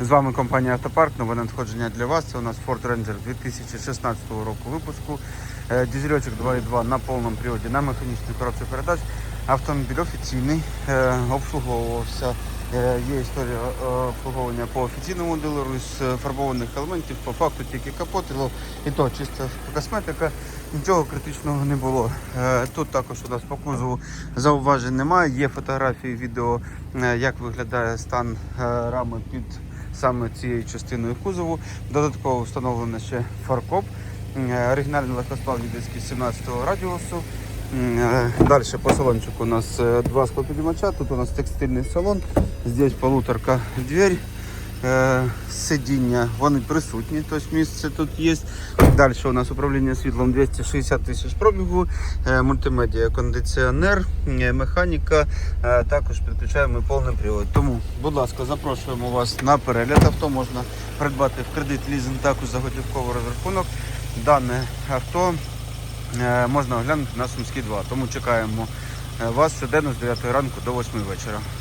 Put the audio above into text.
З вами компанія Автопарк. Нове надходження для вас. Це у нас Ford Ranger 2016 року випуску. Е, Дізельочок 2.2 на повному приводі на механічній коробці передач. Автомобіль офіційний, е, обслуговувався. Е, Є історія обслуговування по офіційному дилеру з фарбованих елементів. По факту тільки капот, і то чисто косметика. Нічого критичного не було. Тут також у нас по кузову зауважень немає. Є фотографії, відео, як виглядає стан рами під саме цією частиною кузову. Додатково встановлено ще фаркоп. Е, Оригінальний легкосплавні диски 17-го радіусу. Далі по салончику у нас е, два склопідіймача. Тут у нас текстильний салон. Здесь полуторка дверь. Е, Сидіння, вони присутні, тобто місце тут є. Далі у нас управління світлом 260 тисяч пробігу, е, мультимедіа, кондиціонер, е, механіка, також підключаємо повний привод. Тому, будь ласка, запрошуємо вас на перегляд. Авто можна придбати в кредит, лізинг, також за готівковий розрахунок. Дане авто можна оглянути на Сумській 2. Тому чекаємо вас щоденно з 9 ранку до 8 вечора.